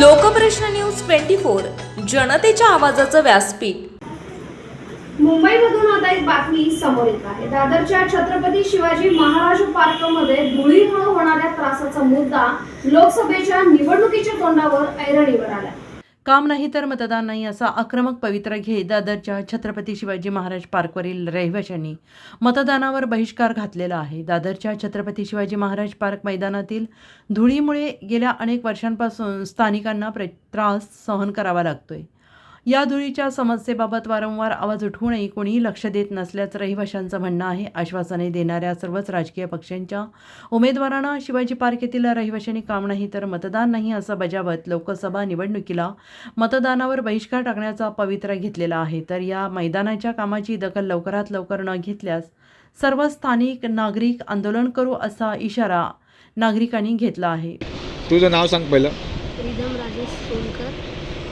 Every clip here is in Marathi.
लोकप्रश्न न्यूज ट्वेंटी फोर जनतेच्या आवाजाचं व्यासपीठ. मुंबईमधून आता एक बातमी समोर येत आहे. दादरच्या छत्रपती शिवाजी महाराज पार्कमध्ये धुळीमुळे होणाऱ्या त्रासाचा मुद्दा लोकसभेच्या निवडणुकीच्या तोंडावर ऐरणीवर आला काम नाही तर मतदान नाही असा आक्रमक पवित्रा घेत दादरच्या छत्रपती शिवाजी महाराज पार्कवरील रहिवाशांनी मतदानावर बहिष्कार घातलेला आहे. दादरच्या छत्रपती शिवाजी महाराज पार्क मैदानातील धुळीमुळे गेल्या अनेक वर्षांपासून स्थानिकांना प्र त्रास सहन करावा लागतोय. या धुळीच्या समस्येबाबत वारंवार आवाज उठवूनही कोणीही लक्ष देत नसल्याचं रहिवाशांचं म्हणणं आहे. आश्वासने देणाऱ्या सर्वच राजकीय पक्षांच्या उमेदवारांना शिवाजी पार्क येथील रहिवाशांनी काम नाही तर मतदान नाही असं बजावत लोकसभा निवडणुकीला मतदानावर बहिष्कार टाकण्याचा पवित्रा घेतलेला आहे. तर या मैदानाच्या कामाची दखल लवकरात लवकर न घेतल्यास सर्व स्थानिक नागरिक आंदोलन करू असा इशारा नागरिकांनी घेतला आहे. तुझं नाव सांग पहिलं.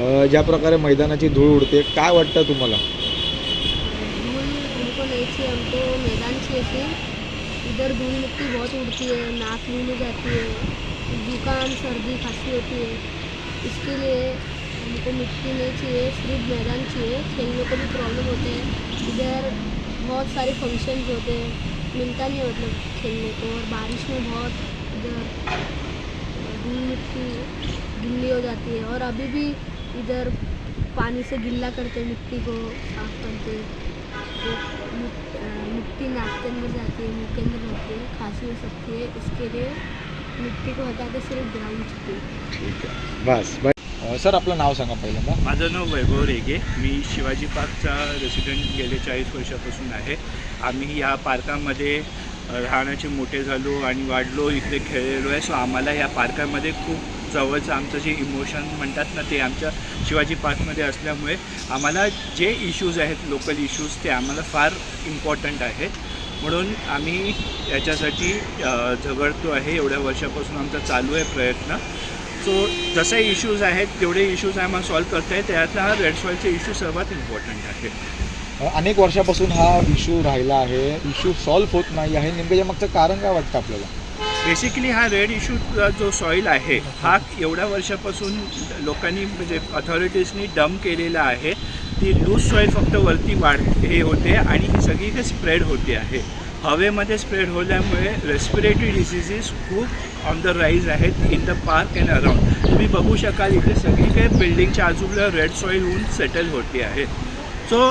ज्या प्रकारे मैदानाची धूळ उडते काय वाटतं तुम्हाला? हमको मैदान चाहिए इधर धूल मिट्टी बहुत उड़ती है नाक मुँह में जाती है जुकाम सर्दी खांसी होती है इसके लिए हमको मिट्टी नहीं चाहिए सिर्फ मैदान चाहिए। खेलने को भी प्रॉब्लम होते हैं। इधर बहुत सारे फंक्शंस होते हैं। मिलता नहीं मतलब खेलने को और बारिश में बहुत इधर धूल मिट्टी गिल्ली हो जाती है। और अभी भी इधर पानी से गिल्ला करते मिट्टी को साफ करते। तो मिट्टी नाक के अंदर जाती है मुँह के अंदर जाती है खांसी हो सकती है इसके लिए मिट्टी को हटा के सिर्फ ग्राउंड चाहिए बस सर आपलं नाव सांगा पहिल्यांदा. माझं नाव वैभव रेगे. मी शिवाजी पार्कचा रेसिडेंट गेले चाळीस वर्षापासून आहे. आम्ही या पार्कामध्ये राहण्याचे मोठे झालो आणि वाढलो. इकडे खेळलेलो आहे. सो आम्हाला या पार्कामध्ये खूप जवळचं आमचं जे इमोशन म्हणतात ना ते आमच्या शिवाजी पार्कमध्ये असल्यामुळे आम्हाला जे इश्यूज आहेत लोकल इश्यूज ते आम्हाला फार इम्पॉर्टंट आहेत. म्हणून आम्ही याच्यासाठी झगडतो आहे. एवढ्या वर्षापासून आमचा चालू आहे प्रयत्न. सो जसे इश्यूज आहेत तेवढे इश्यूज आम्हाला सॉल्व्ह करता येईल त्यातला हा रेड सॉईलचा इश्यू सर्वात इम्पॉर्टंट आहे. अनेक वर्षापासून हा इश्यू राहिला आहे. इश्यू सॉल्व्ह होत नाही आहे. नेमकं या मागचं कारण काय वाटतं आपल्याला? बेसिकली हा रेड इश्यूचा जो सॉईल आहे हा एवढ्या वर्षापासून लोकांनी म्हणजे अथॉरिटीजनी डम केलेला आहे. ती लूज सॉईल फक्त वरती वाढ हे होते आणि ही सगळीकडे स्प्रेड होते आहे. हवेमध्ये स्प्रेड होल्यामुळे रेस्पिरेटरी डिसिजेस खूप ऑन द राईज आहेत in the park and around तुम्ही बघू शकाल इथे सगळीकडे बिल्डिंगच्या आजूबाजूला रेड सॉईल होऊन सेटल होते आहे. सो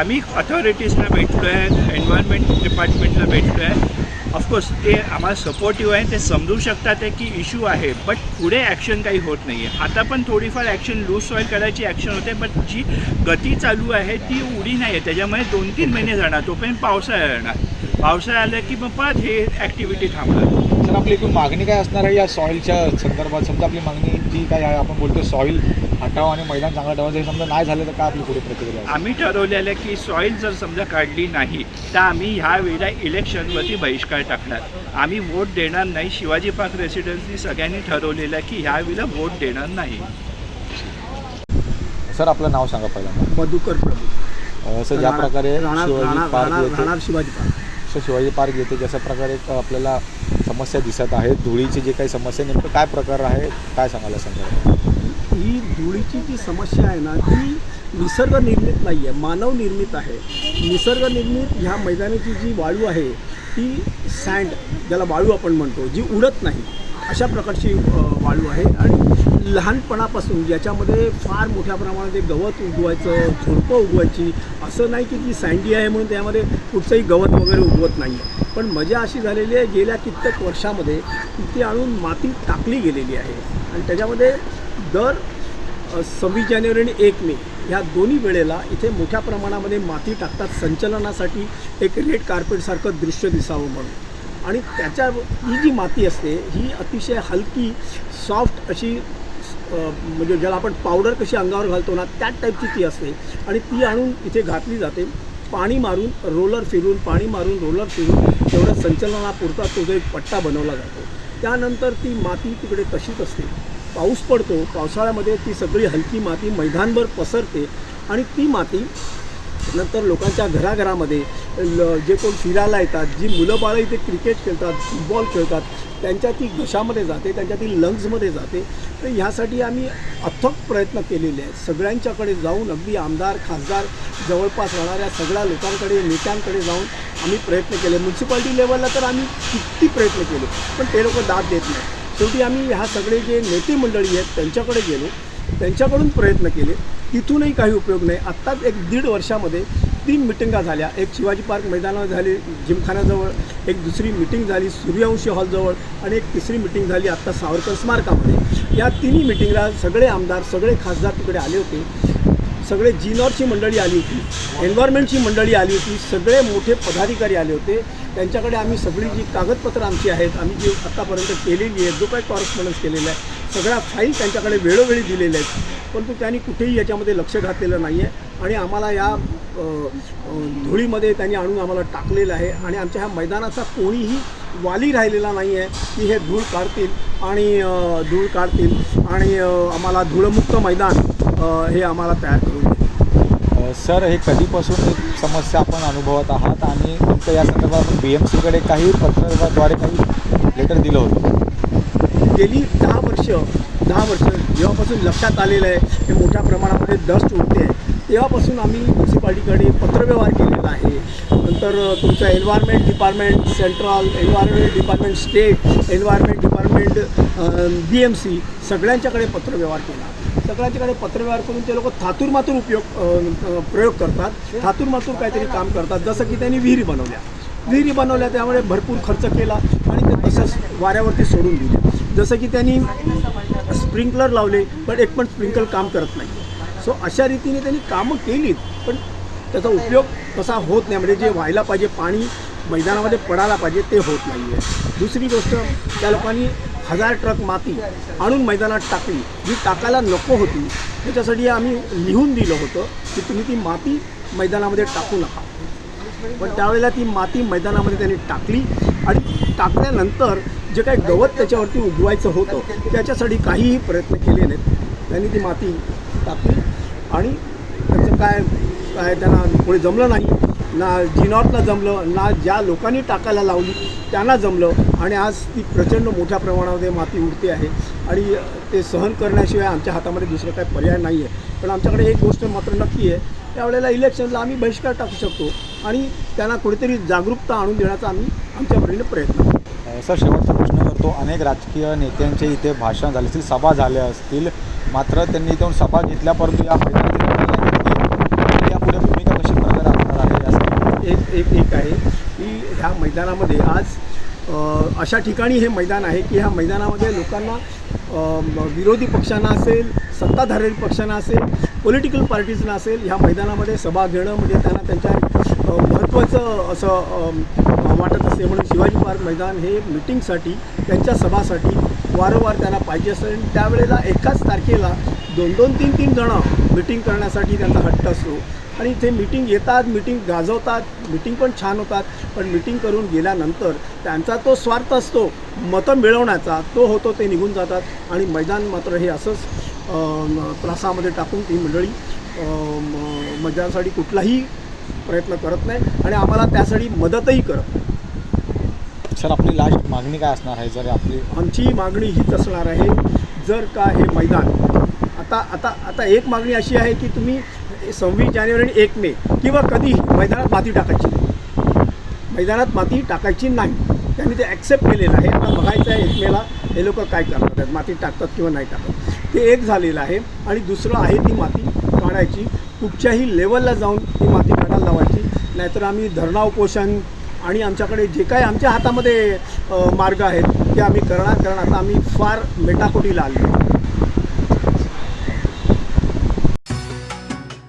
आम्ही अथॉरिटीजना भेटलो आहे एन्व्हायरमेंट डिपार्टमेंटला भेटलो आहे ऑफकोर्स ते आम्हाला सपोर्टिव्ह आहे ते समजू शकतात आहे की इश्यू आहे बट पुढे ॲक्शन काही होत नाही आहे आता पण थोडीफार ॲक्शन लूज सॉईल करायची ॲक्शन होते बट जी गती चालू आहे ती उडी नाही आहे त्याच्यामुळे दोन तीन महिने जाणार तोपर्यंत पावसाळा येणार. पावसाळा आला की मग परत हे ॲक्टिव्हिटी थांबणार. सर आपली एकूण मागणी काय असणार आहे या सॉईलच्या संदर्भात? समजा आपली मागणी जी काय आहे आपण बोलतो सॉईल हटावं आणि मैदान चांगलं ठेवायचं हे समजा नाही झालं तर काय आपली पुढे प्रतिक्रिया असेल? आम्ही ठरवलेलं आहे की सॉईल जर समजा काढली नाही तर आम्ही ह्या वेळेला इलेक्शनवरती बहिष्कार टाकणार. आम्ही वोट देणार नाही. शिवाजी पार्क रेसिडेन्सनी सगळ्यांनी ठरवलेलं आहे की ह्या वेळेला वोट देणार नाही. सर आपलं नाव सांगा पहिल्यांदा. मधुकर प्रभू. सर ज्या प्रकारे शिवाजी पार्क शिवाजी पार्क. येथे जशा प्रकारे आपल्याला समस्या दिसत आहेत. धुळीची जी काही समस्या नेमकं काय प्रकार आहे? काय सांगायला सांगा ही धुळीची जी समस्या आहे ना ती निसर्ग निर्मित नाही आहे मानव निर्मित आहे. निसर्ग निर्मित ह्या मैदानाची जी वाळू आहे ती सँड ज्याला वाळू आपण म्हणतो जी उडत नाही अशा प्रकारची वाळू आहे. आणि लहानपणापासून ज्याच्यामध्ये फार मोठ्या प्रमाणात एक गवत उगवायचं झुडपं उगवायची असं नाही की ती सँडी आहे म्हणून त्यामध्ये कुठचंही गवत वगैरे उगवत नाही आहे पण मजा अशी झालेली आहे गेल्या कित्येक वर्षामध्ये तिथे आणून माती टाकली गेलेली आहे. आणि त्याच्यामध्ये दर सव्वीस जानेवारी आणि एक मे ह्या दोन्ही वेळेला इथे मोठ्या प्रमाणामध्ये माती टाकतात संचलनासाठी एक रेड कार्पेटसारखं दृश्य दिसावं म्हणून. आणि त्याच्या ही जी माती असते ही अतिशय हलकी सॉफ्ट अशी म्हणजे ज्याला आपण पावडर कशी अंगावर घालतो ना त्याच टाईपची ती असते. आणि ती आणून इथे घातली जाते. पाणी मारून रोलर फिरून पाणी मारून रोलर फिरून तेवढं संचलनापुरता तो जो एक पट्टा बनवला जातो त्यानंतर ती माती तिकडे तशीच असते. पाऊस पडतो पावसाळ्यामध्ये ती सगळी हलकी माती मैदानभर पसरते आणि ती माती नंतर लोकांच्या घराघरामध्ये ल जे कोण फिरायला येतात जी मुलं बाळं इथे क्रिकेट खेळतात फुटबॉल खेळतात त्यांच्या ती घशामध्ये जाते त्यांच्या ती लंग्समध्ये जाते. तर ह्यासाठी आम्ही अथक प्रयत्न केलेले आहेत. सगळ्यांच्याकडे जाऊन अगदी आमदार खासदार जवळपास राहणाऱ्या सगळ्या लोकांकडे नेत्यांकडे जाऊन आम्ही प्रयत्न केले. म्युन्सिपाल्टी लेवलला तर आम्ही किती प्रयत्न केले पण ते लोक दाद देत नाही शेवटी आम्ही ह्या सगळे जे नेते मंडळी आहेत त्यांच्याकडे गेलो. त्यांच्याकडून प्रयत्न केले. तिथूनही काही उपयोग नाही. आत्ताच एक दीड वर्षामध्ये तीन मिटिंगा झाल्या. एक शिवाजी पार्क मैदानावर झाली जिमखान्याजवळ एक दुसरी मिटिंग झाली सूर्यवंशी हॉलजवळ आणि एक तिसरी मिटिंग झाली आत्ता सावरकर स्मारकामध्ये. या तिन्ही मिटिंगला सगळे आमदार सगळे खासदार तिकडे आले होते. सगळे जिनॉरची मंडळी आली होती एन्व्हायरमेंटची मंडळी आली होती सगळे मोठे पदाधिकारी आले होते. त्यांच्याकडे आम्ही सगळी जी कागदपत्रं आमची आहेत आम्ही जी आत्तापर्यंत केलेली आहे जो काही कॉरेस्पॉन्डन्स केलेला आहे सगळ्या फाईल त्यांच्याकडे वेळोवेळी दिलेल्या आहेत. परंतु त्यांनी कुठेही याच्यामध्ये लक्ष घातलेलं नाही आहे आणि आम्हाला या धुळीमध्ये त्यांनी आणून आम्हाला टाकलेलं आहे आणि आमच्या ह्या मैदानाचा कोणीही वाली राहिलेला नाही आहे की हे धूळ काढतील आणि धूळ काढतील आणि आम्हाला धूळमुक्त मैदान हे आम्हाला तयार करू सर हे कधीपासून एक समस्या आपण अनुभवत आहात? आणि तुमच्या या संदर्भात बी एम सीकडे काही पत्राद्वारे काही लेटर दिलं होतं. गेली दहा वर्ष दहा वर्ष जेव्हापासून लक्षात आलेलं आहे हे मोठ्या प्रमाणामध्ये डस्ट उठते तेव्हापासून आम्ही म्युन्सिपाल्टीकडे पत्रव्यवहार केलेला आहे. नंतर तुमचं environment department central environment department state environment department B M C सगळ्यांच्याकडे पत्रव्यवहार केला. सगळ्यांच्याकडे पत्रव्यवहार करून ते लोक थातूरमातूर उपयोग प्रयोग करतात. थातूरमातूर काहीतरी काम करतात. जसं की त्यांनी विहिरी बनवल्या. विहिरी बनवल्या त्यामुळे भरपूर खर्च केला आणि ते तसंच वाऱ्यावरती सोडून दिले. जसं की त्यांनी स्प्रिंकलर लावले पण एक पण स्प्रिंकल काम करत नाही. सो अशा रीतीने त्यांनी कामं केलीत पण त्याचा उपयोग तसा होत नाही. म्हणजे जे व्हायला पाहिजे पाणी मैदानामध्ये पडायला पाहिजे ते होत नाही आहे दुसरी गोष्ट त्या लोकांनी हजार ट्रक माती आणून मैदानात टाकली. जी टाकायला नको होती त्याच्यासाठी आम्ही लिहून दिलं होतं की तुम्ही ती माती मैदानामध्ये टाकू नका. पण त्यावेळेला ती माती मैदानामध्ये त्यांनी टाकली आणि टाकल्यानंतर जे काही गवत त्याच्यावरती उगवायचं होतं त्याच्यासाठी काहीही प्रयत्न केले नाहीत. त्यांनी ती माती टाकली आणि त्याचं काय काय त्यांना पुढे जमलं नाही. ना जिनॉटला जमलं ना ज्या लोकांनी टाकायला लावली त्यांना जमलं. आणि आज ती प्रचंड मोठ्या प्रमाणामध्ये माती उडते आहे. आणि ते सहन करण्याशिवाय आमच्या हातामध्ये दुसरं काही पर्याय नाही आहे पण आमच्याकडे एक गोष्ट मात्र नक्की आहे. त्यावेळेला इलेक्शनला आम्ही बहिष्कार टाकू शकतो. आणि त्यांना कुठेतरी जागरूकता आणून देण्याचा आम्ही आमच्या परीने प्रयत्न करू सर शेवटचा प्रश्न करतो. अनेक राजकीय नेत्यांचे इथे भाषण झाले असतील सभा झाल्या असतील. मात्र त्यांनी इथून सभा घेतल्या परंतु या मैदानाची दखल नाही घेतली. यापुढे भूमिका कशी प्रकारे असणार आहे यासाठी एक एक एक आहे की ह्या मैदानामध्ये आज अशा ठिकाणी हे मैदान आहे की ह्या मैदानामध्ये लोकांना विरोधी पक्षांना असेल सत्ताधारी पक्षांना असेल पॉलिटिकल पार्टीजना असेल ह्या मैदानामध्ये सभा घेणं म्हणजे त्यांना त्यांच्या महत्त्वाचं असं वाटत असते. म्हणून शिवाजी पार्क मैदान हे मिटिंगसाठी त्यांच्या सभासाठी वारंवार त्यांना पाहिजे असेल. त्यावेळेला एकाच तारखेला दोन दोन तीन तीन जणं मिटिंग करण्यासाठी त्यांचा हट्ट असतो. आणि इथे मिटिंग येतात मिटिंग गाजवतात मिटिंग पण छान होतात. पण मिटिंग करून गेल्यानंतर त्यांचा तो स्वार्थ असतो मतं मिळवण्याचा तो होतो ते निघून जातात. आणि मैदान मात्र हे असंच त्रासामध्ये टाकून ती मंडळी मैदानासाठी कुठलाही प्रयत्न करत नाही आणि आम्हाला त्यासाठी मदतही करत नाही. सर आपली लास्ट मागणी काय असणार आहे? जर आपली आमची मागणी हीच असणार आहे जर का हे मैदान आता आता आता एक मागणी अशी आहे की तुम्ही सव्वीस जानेवारी आणि एक मे किंवा कधी मैदानात माती टाकायची नाही. मैदानात माती टाकायची नाही. त्यांनी ते ॲक्सेप्ट केलेलं आहे. आता बघायचं आहे एक मेला हे लोक काय करतात? माती टाकतात किंवा नाही टाकत? ते एक झालेलं आहे. आणि दुसरं आहे ती माती काढायची. कुठच्याही लेवलला जाऊन ती माती काढायला लावायची. नाहीतर आम्ही धरणा उपोषण आणि आमच्याकडे जे काही आमच्या हातामध्ये मार्ग आहेत ते आम्ही करणार कारण आता आम्ही फार मेटाकोटीला आलो